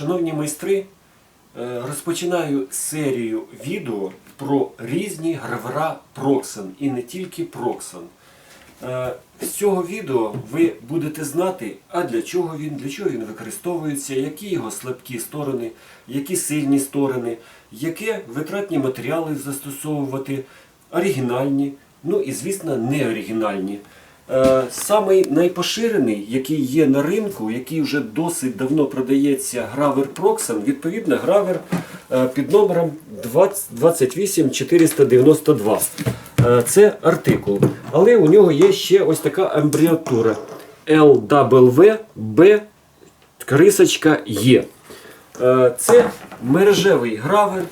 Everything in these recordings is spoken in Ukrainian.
Шановні майстри, е, розпочинаю серію відео про різні гравера Proxen і не тільки Proxen. Е, З цього відео ви будете знати, а для чого він, для чого він використовується, які його слабкі сторони, які сильні сторони, які витратні матеріали застосовувати, оригінальні, ну і звісно не оригінальні. Е, Самий найпоширений, який є на ринку, який вже досить давно продається гравер Proxen, відповідно гравер е, під номером 20 28492. Е, Це артикул. Але у нього є ще ось така амбріатура LWB крисочка. Е, Це мережевий гравер.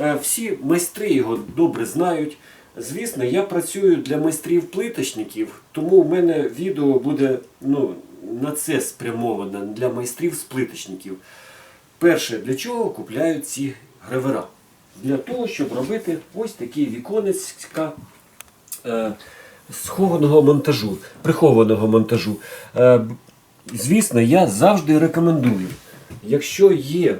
Е, Всі майстри його добре знають. Звісно, я працюю для майстрів-плиточників, тому в мене відео буде ну, на це спрямоване для майстрів з плиточників. Перше, для чого купляють ці гравера? Для того, щоб робити ось такі віконецька е, схованого монтажу, прихованого монтажу. Е, звісно, я завжди рекомендую, якщо є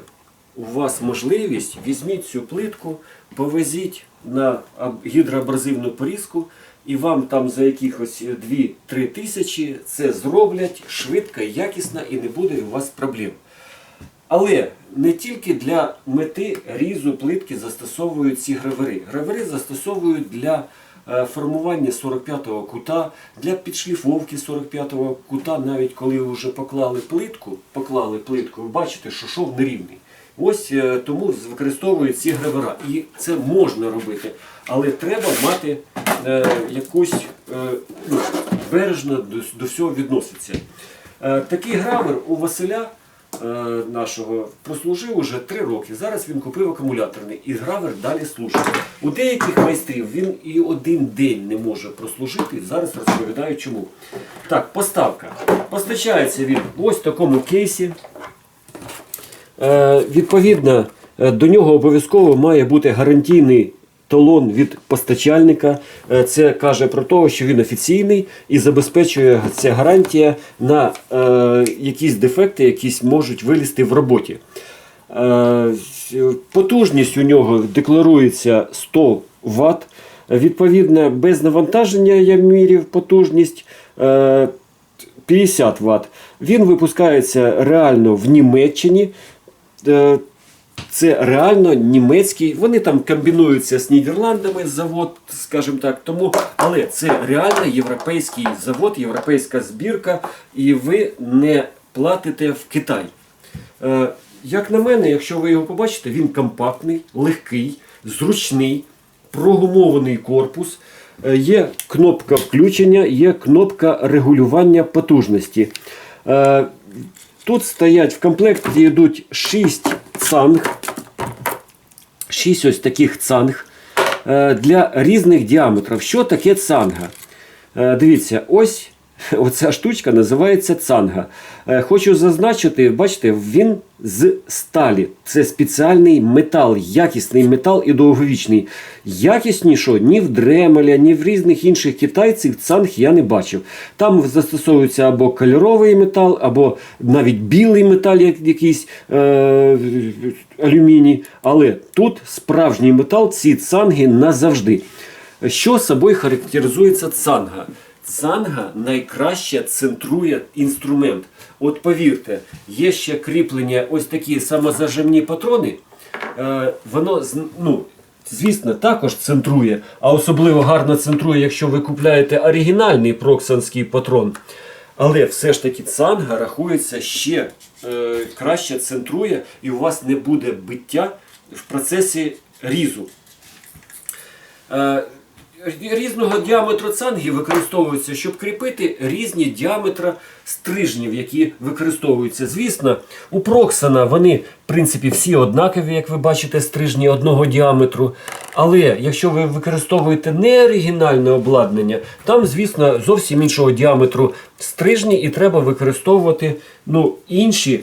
у вас можливість, візьміть цю плитку, повезіть на гідроабразивну порізку, і вам там за якихось 2-3 тисячі це зроблять швидко, якісно і не буде у вас проблем. Але не тільки для мети різу плитки застосовують ці гравери. Гравери застосовують для е, формування 45-го кута, для підшліфовки 45-го кута, навіть коли ви вже поклали плитку, поклали плитку, ви бачите, що шов нерівний. Ось е, тому використовують ці гравера. І це можна робити. Але треба мати е, якусь е, ну, бережно до, до всього відноситься. Е, такий гравер у Василя е, нашого прослужив уже 3 роки. Зараз він купив акумуляторний і гравер далі служить. У деяких майстрів він і один день не може прослужити. Зараз розповідаю чому. Так, поставка. Постачається він ось в такому кейсі. Е, відповідно, е, до нього обов'язково має бути гарантійний талон від постачальника. Е, Це каже про те, що він офіційний і забезпечує ця гарантія на якісь дефекти, якісь можуть вилізти в роботі. Потужність у нього декларується 100 Вт. Відповідно, без навантаження я міряв потужність. е, 50 Вт. Він випускається реально в Німеччині. Е, Це реально німецький. Вони там комбінуються з Нідерландами завод, скажімо так. Тому, але це реально європейський завод, європейська збірка, і ви не платите в Китай. Е, Як на мене, якщо ви його побачите, він компактний, легкий, зручний, прогумований корпус. Е, Є кнопка включення, є кнопка регулювання потужності. Тут стоять в комплекті йдуть 6 цанг, 6 ось таких цанг е, для різних діаметрів. Що таке цанга? Е, Дивіться, ось оця штучка називається цанга. Е, Хочу зазначити, бачите, він з сталі. Це спеціальний метал, якісний метал і довговічний. Якіснішого ні в Дремеля, ні в різних інших китайців цанг я не бачив. Там застосовується або кольоровий метал, або навіть білий метал, як якийсь е, алюміній. Але тут справжній метал, ці цанги назавжди. Що собою характеризується цанга? Цанга найкраще центрує інструмент. От повірте, є ще кріплення, ось такі самозажимні патрони. Е, воно ну, звісно також центрує, а особливо гарно центрує, якщо ви купляєте оригінальний проксанський патрон. Але все ж таки цанга рахується ще е, краще центрує, і у вас не буде биття в процесі різу. Е, Різного діаметру цанги використовуються, щоб кріпити різні діаметри стрижнів, які використовуються. Звісно, у Проксана вони, в принципі, всі однакові, як ви бачите, стрижні одного діаметру. Але якщо ви використовуєте не оригінальне обладнання, там, звісно, зовсім іншого діаметру стрижні, і треба використовувати ну, інші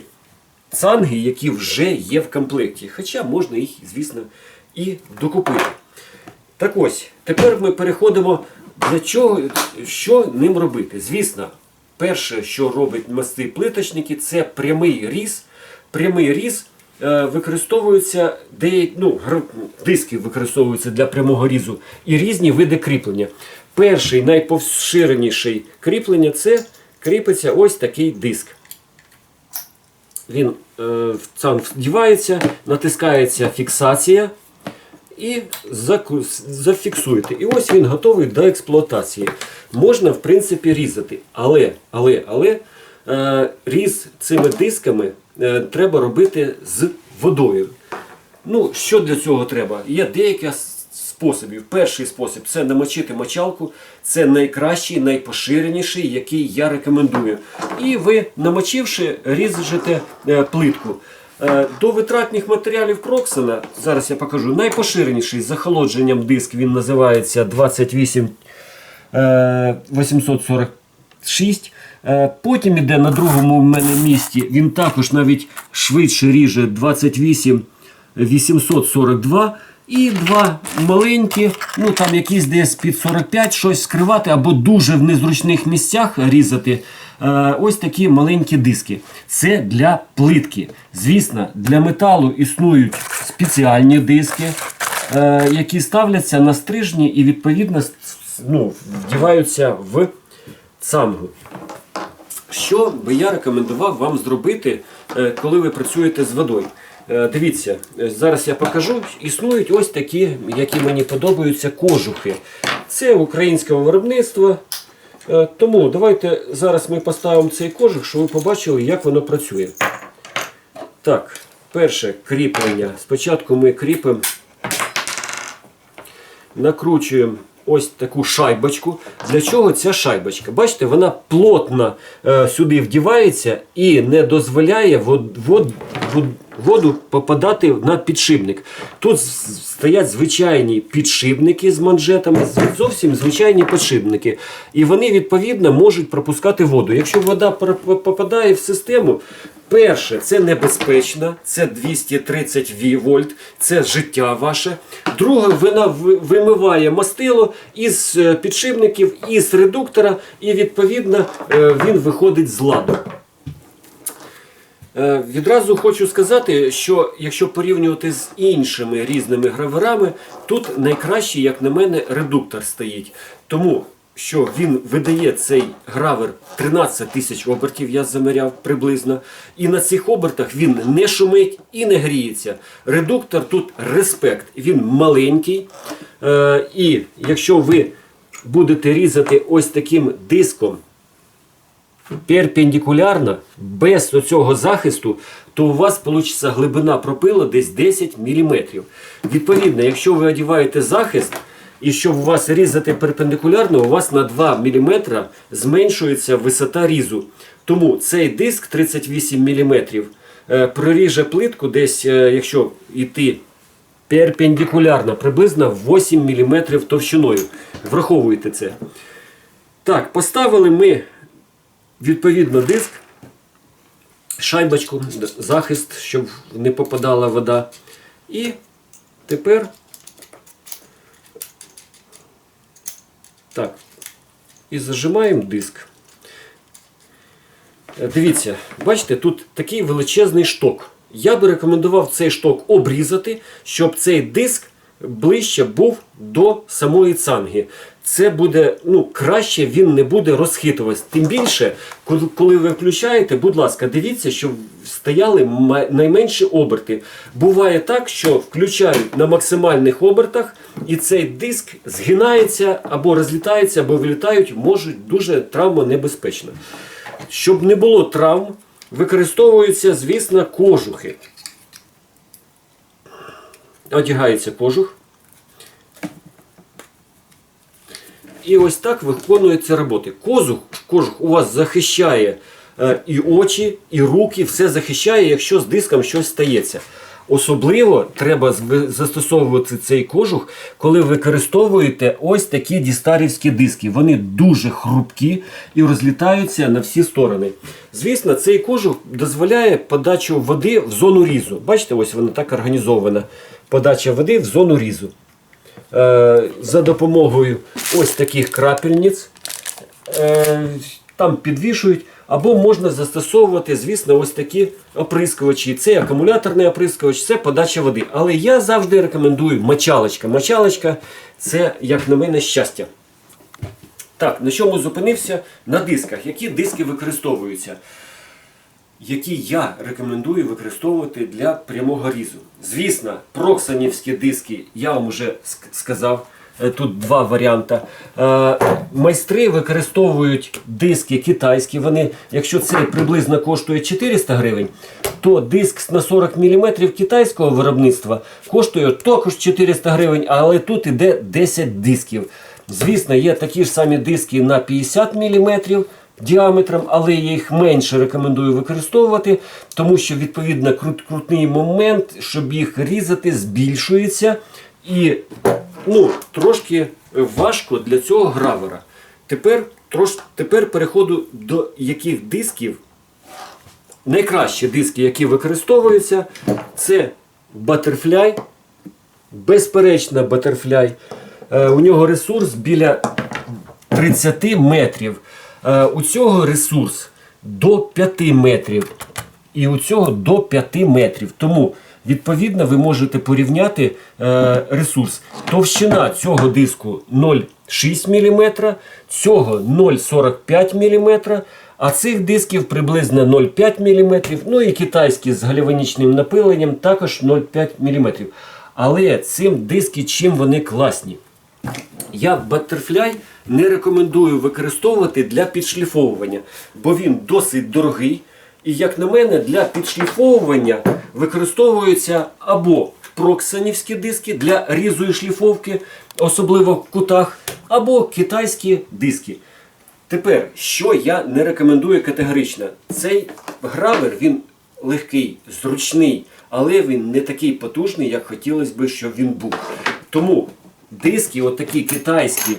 цанги, які вже є в комплекті. Хоча можна їх, звісно, і докупити. Так ось, тепер ми переходимо для чого, що ним робити. Звісно, перше, що робить мости плиточники, це прямий різ. Прямий різ е, використовуються деякі ну, диски використовуються для прямого різу і різні види кріплення. Перший найпоширеніший кріплення це кріпиться ось такий диск. Він е, сам вдівається, натискається фіксація і зафіксуєте. І ось він готовий до експлуатації. Можна, в принципі, різати. Але, але, але е, різ цими дисками е, треба робити з водою. Ну, що для цього треба? Є с- способів. Перший спосіб це намочити мочалку. Це найкращий, найпоширеніший, який я рекомендую. І ви, намочивши, ріжете е, плитку. Е, До витратних матеріалів Проксена, зараз я покажу, найпоширеніший з захолодженням диск, він називається 28 е, 846. Е, Потім іде на другому в мене місці, він також навіть швидше ріже 28 842. І два маленькі, ну там якісь десь під 45 щось скривати або дуже в незручних місцях різати. Е, ось такі маленькі диски. Це для плитки. Звісно, для металу існують спеціальні диски, е, які ставляться на стрижні і відповідно ну, вдіваються в цангу. Що би я рекомендував вам зробити, е, коли ви працюєте з водою? Е, Дивіться, е, зараз я покажу. Існують ось такі, які мені подобаються, кожухи. Це українського виробництва. Е, Тому давайте зараз ми поставимо цей кожух, щоб ви побачили, як воно працює. Так, перше кріплення. Спочатку ми кріпимо накручуємо ось таку шайбочку. Для чого ця шайбочка? Бачите, вона плотно сюди вдівається і не дозволяє вод, вод, вод- воду попадати на підшипник. Тут стоять звичайні підшипники з манжетами, зовсім звичайні підшипники. І вони відповідно можуть пропускати воду. Якщо вода попадає в систему, Перше, це небезпечно, це 230 вольт, це життя ваше. Друге, вона вимиває мастило із е, підшипників, із редуктора, і відповідно е, він виходить з ладу. Е, Відразу хочу сказати, що якщо порівнювати з іншими різними граверами, тут найкраще, як на мене, редуктор стоїть. Тому що він видає цей гравер 13 тисяч обертів, я заміряв приблизно. І на цих обертах він не шумить і не гріється. Редуктор тут респект. Він маленький. Е, І якщо ви будете різати ось таким диском, перпендикулярно, без цього захисту, то у вас вийде глибина пропилу десь 10 мм. Відповідно, якщо ви одягаєте захист, і щоб у вас різати перпендикулярно, у вас на 2 мм зменшується висота різу. Тому цей диск 38 мм е, проріже плитку десь, е, якщо йти перпендикулярно, приблизно 8 мм товщиною. Враховуйте це. Так, поставили ми відповідно диск, шайбочку, захист, щоб не попадала вода. І тепер так, і зажимаємо диск. Е, Дивіться, бачите, тут такий величезний шток. Я би рекомендував цей шток обрізати, щоб цей диск ближче був до самої цанги. Це буде ну, краще, він не буде розхитуватися. Тим більше, коли, ви включаєте, будь ласка, дивіться, щоб стояли найменші оберти. Буває так, що включають на максимальних обертах, і цей диск згинається або розлітається, або вилітають, можуть дуже травмонебезпечно. Щоб не було травм, використовуються, звісно, кожухи. Одягається кожух. І ось так виконуються роботи. Кожух, кожух у вас захищає е, і очі, і руки, все захищає, якщо з диском щось стається. Особливо треба застосовувати цей кожух, коли використовуєте ось такі дістарівські диски. Вони дуже хрупкі і розлітаються на всі сторони. Звісно, цей кожух дозволяє подачу води в зону різу. Бачите, ось вона так організована. Подача води в зону різу. Е, за допомогою ось таких крапельниць. Е, там підвішують. Або можна застосовувати, звісно, ось такі оприскувачі. Це акумуляторний оприскувач, це подача води. Але я завжди рекомендую мочалочка. Мочалочка це, як на мене, щастя. Так, на чому зупинився? На дисках. Які диски використовуються? Які я рекомендую використовувати для прямого різу. Звісно, проксанівські диски, я вам вже сказав. Е, Тут два варіанти. Е, Майстри використовують диски китайські. Вони, якщо цей приблизно коштує 400 гривень, то диск на 40 мм китайського виробництва коштує також 400 гривень, але тут іде 10 дисків. Звісно, є такі ж самі диски на 50 мм діаметром, але я їх менше рекомендую використовувати, тому що відповідно крут- крутний момент, щоб їх різати, збільшується. І ну, трошки важко для цього гравера. Тепер, трош, тепер переходу до яких дисків. Найкращі диски, які використовуються, це Butterfly. Безперечно, Butterfly. Е, у нього ресурс біля 30 метрів. Е, у цього ресурс до 5 метрів. І у цього до 5 метрів. Тому, відповідно, ви можете порівняти е, ресурс. Товщина цього диску 0,6 мм, цього 0,45 мм, а цих дисків приблизно 0,5 мм. Ну і китайські з гальванічним напиленням також 0,5 мм. Але цим диски чим вони класні? Я Butterfly не рекомендую використовувати для підшліфовування, бо він досить дорогий. І, як на мене, для підшліфовування використовуються або проксанівські диски для різу і шліфовки, особливо в кутах, або китайські диски. Тепер, що я не рекомендую категорично, цей гравер він легкий, зручний, але він не такий потужний, як хотілося б, щоб він був. Тому диски, отакі китайські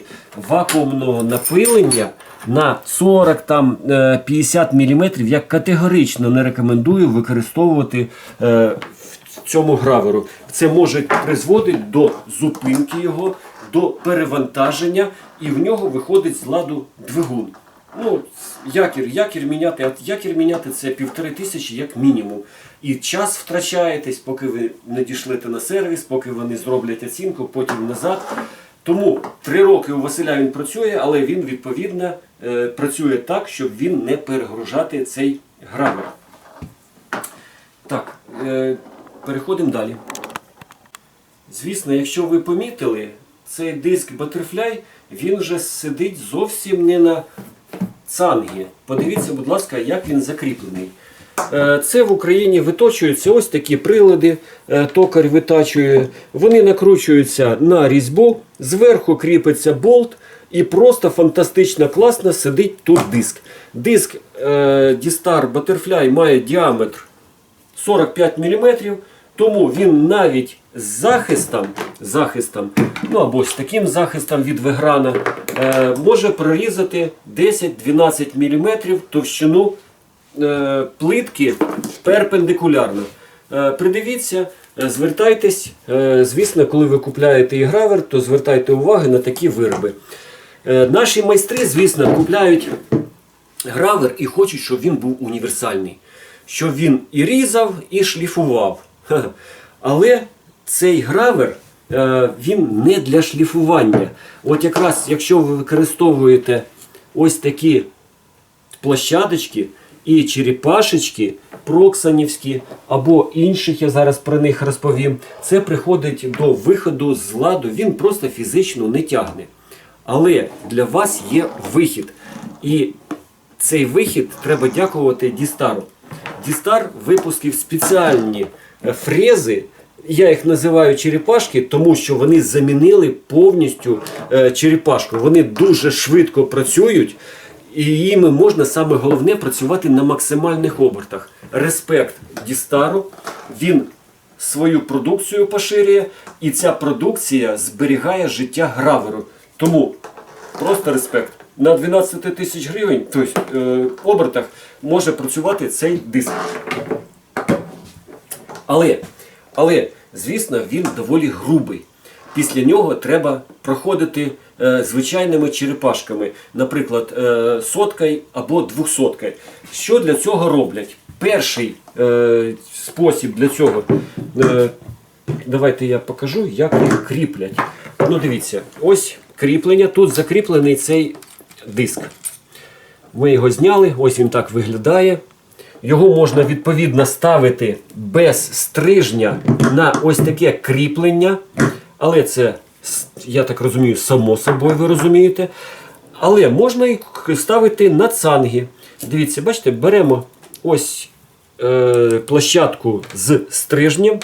вакуумного напилення на 40 там, е, 50 мм я категорично не рекомендую використовувати е, в цьому граверу. Це може призводити до зупинки його, до перевантаження, і в нього виходить з ладу двигун. Ну, якір, якір міняти, якір міняти це півтори тисячі як мінімум. І час втрачаєтесь, поки ви не дійшлете на сервіс, поки вони зроблять оцінку, потім назад. Тому три роки у Василя він працює, але він відповідно е, працює так, щоб він не перегружати цей гравер. Так, е, переходимо далі. Звісно, якщо ви помітили, цей диск Butterfly, він вже сидить зовсім не на цангі. Подивіться, будь ласка, як він закріплений. Е, Це в Україні виточуються ось такі прилади, е, токар витачує. Вони накручуються на різьбу, зверху кріпиться болт і просто фантастично класно сидить тут диск. Диск е, Butterfly має діаметр 45 мм, тому він навіть з захистом, захистом ну або з таким захистом від виграна, може прорізати 10-12 мм товщину плитки перпендикулярно. Е, придивіться, е, звертайтесь, е, звісно, коли ви купляєте ігравер, то звертайте увагу на такі вироби. Е, наші майстри, звісно, купляють гравер і хочуть, щоб він був універсальний. Щоб він і різав, і шліфував. Але цей гравер е, він не для шліфування. От якраз якщо ви використовуєте ось такі площадочки і черепашечки, проксанівські або інших, я зараз про них розповім, це приходить до виходу з ладу, він просто фізично не тягне. Але для вас є вихід. І цей вихід треба дякувати Дістару. Дістар випустив спеціальні е, фрези. Я їх називаю черепашки, тому що вони замінили повністю е, черепашку. Вони дуже швидко працюють, і їми можна саме головне працювати на максимальних обертах. Респект Дістару. Він свою продукцію поширює, і ця продукція зберігає життя граверу. Тому просто респект. На 12 тисяч гривень, тобто е, обертах, може працювати цей диск. Але, але, звісно, він доволі грубий. Після нього треба проходити е, звичайними черепашками, наприклад, е, соткою або двохсоткою. Що для цього роблять? Перший е, спосіб для цього. Давайте я покажу, як їх кріплять. Ну, дивіться, ось кріплення. Тут закріплений цей диск. Ми його зняли, ось він так виглядає. Його можна відповідно ставити без стрижня на ось таке кріплення. Але це, я так розумію, само собою ви розумієте. Але можна і ставити на цанги. Дивіться, бачите, беремо ось е, площадку з стрижнем,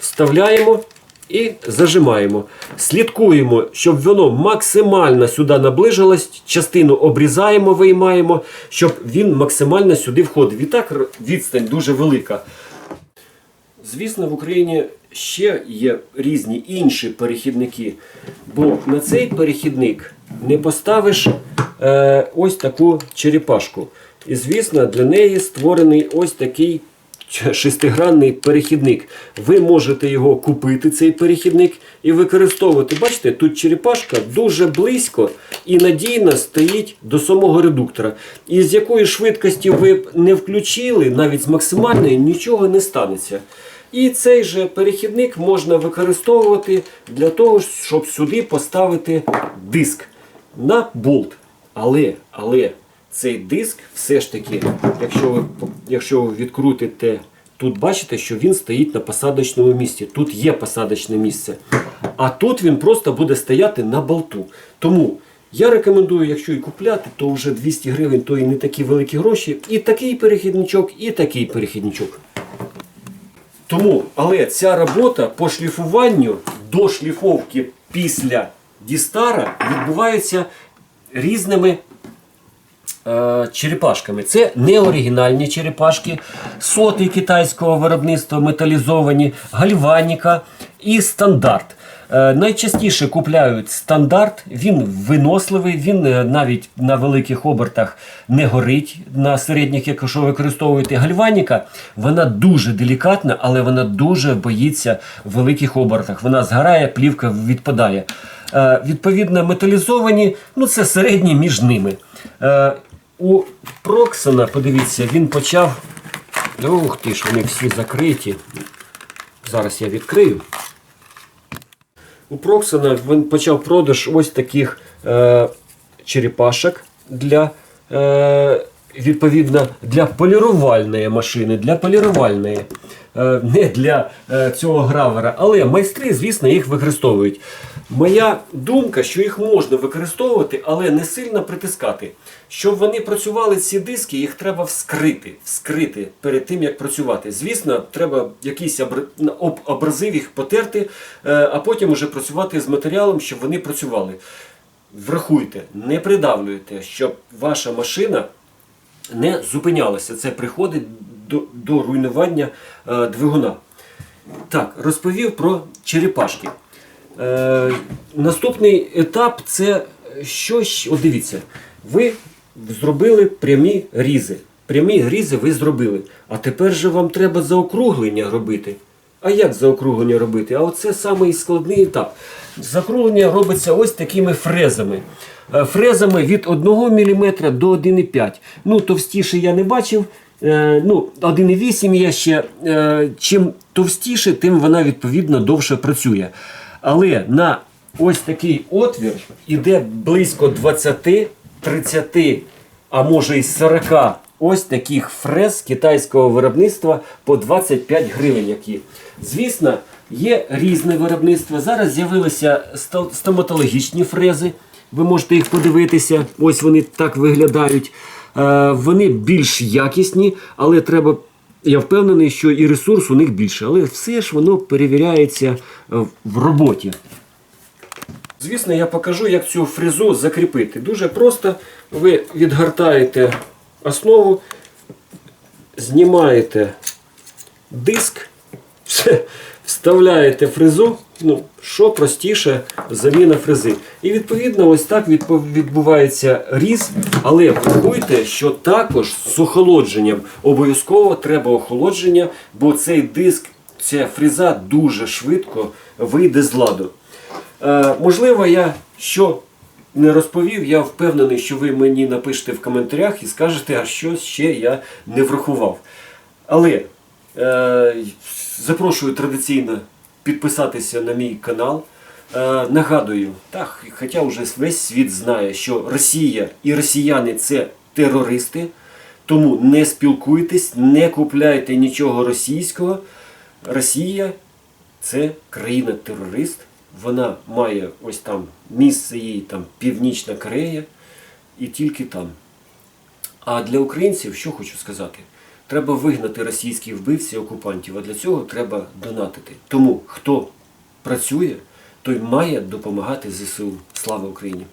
вставляємо і зажимаємо. Слідкуємо, щоб воно максимально сюди наближилось. Частину обрізаємо, виймаємо, щоб він максимально сюди входив. І так відстань дуже велика. Звісно, в Україні ще є різні інші перехідники, бо на цей перехідник не поставиш е, ось таку черепашку. І звісно, для неї створений ось такий шестигранний перехідник. Ви можете його купити, цей перехідник, і використовувати. Бачите, тут черепашка дуже близько і надійно стоїть до самого редуктора. І з якої швидкості ви не включили, навіть з максимальної, нічого не станеться. І цей же перехідник можна використовувати для того, щоб сюди поставити диск на болт. Але, але цей диск все ж таки, якщо ви, якщо ви відкрутите, тут бачите, що він стоїть на посадочному місці. Тут є посадочне місце. А тут він просто буде стояти на болту. Тому я рекомендую, якщо і купляти, то вже 200 гривень, то і не такі великі гроші. І такий перехідничок, і такий перехідничок. Тому, але ця робота по шліфуванню до шліфовки після дістара відбувається різними е, черепашками. Це не оригінальні черепашки, соти китайського виробництва, металізовані, гальваніка і стандарт. Е, Найчастіше купляють стандарт, він виносливий, він е, навіть на великих обертах не горить, на середніх, якщо використовуєте гальваніка, вона дуже делікатна, але вона дуже боїться в великих обертах. Вона згорає, плівка відпадає. Е, Відповідно, металізовані, ну це середні між ними. У Проксона, подивіться, він почав. Ух ти ж, вони всі закриті. Зараз я відкрию. У Проксона він почав продаж ось таких е, черепашок для, е, відповідно, для полірувальної машини, для полірувальної, е, не для е, цього гравера. Але майстри, звісно, їх використовують. Моя думка, що їх можна використовувати, але не сильно притискати. Щоб вони працювали ці диски, їх треба вскрити, вскрити перед тим, як працювати. Звісно, треба якийсь абразив їх потерти, е, а потім уже працювати з матеріалом, щоб вони працювали. Врахуйте, не придавлюйте, щоб ваша машина не зупинялася. Це приходить до, до руйнування е, двигуна. Так, розповів про черепашки. Е, наступний етап це що ще? От дивіться, ви зробили прямі різи. Прямі різи ви зробили. А тепер же вам треба заокруглення робити. А як заокруглення робити? А оце самий складний етап. Заокруглення робиться ось такими фрезами. Е, Фрезами від 1 мм до 1,5. Ну, товстіше я не бачив. Е, ну, 1,8 є ще. Е, чим товстіше, тим вона відповідно довше працює. Але на ось такий отвір іде близько 20, 30, а може і 40 ось таких фрез китайського виробництва по 25 гривень. які. Звісно, є різне виробництво. Зараз з'явилися стоматологічні фрези. Ви можете їх подивитися. Ось вони так виглядають. Е, Вони більш якісні, але треба. Я впевнений, що і ресурс у них більше, але все ж воно перевіряється е, в роботі. Звісно, я покажу, як цю фрезу закріпити. Дуже просто ви відгортаєте основу, знімаєте диск, вставляєте фрезу. Ну, що простіше заміна фрези. І відповідно ось так відбувається різ. Але врахуйте, що також з охолодженням обов'язково треба охолодження, бо цей диск, ця фреза дуже швидко вийде з ладу. Е, можливо, я що не розповів, я впевнений, що ви мені напишете в коментарях і скажете, а що ще я не врахував. Але е, запрошую традиційно підписатися на мій канал. Е, нагадую, так, хоча вже весь світ знає, що Росія і росіяни це терористи, тому не спілкуйтесь, не купляйте нічого російського. Росія це країна-терорист. Вона має ось там місце її там Північна Корея і тільки там. А для українців, що хочу сказати, треба вигнати російських вбивців окупантів, а для цього треба донатити. Тому хто працює, той має допомагати ЗСУ. Слава Україні!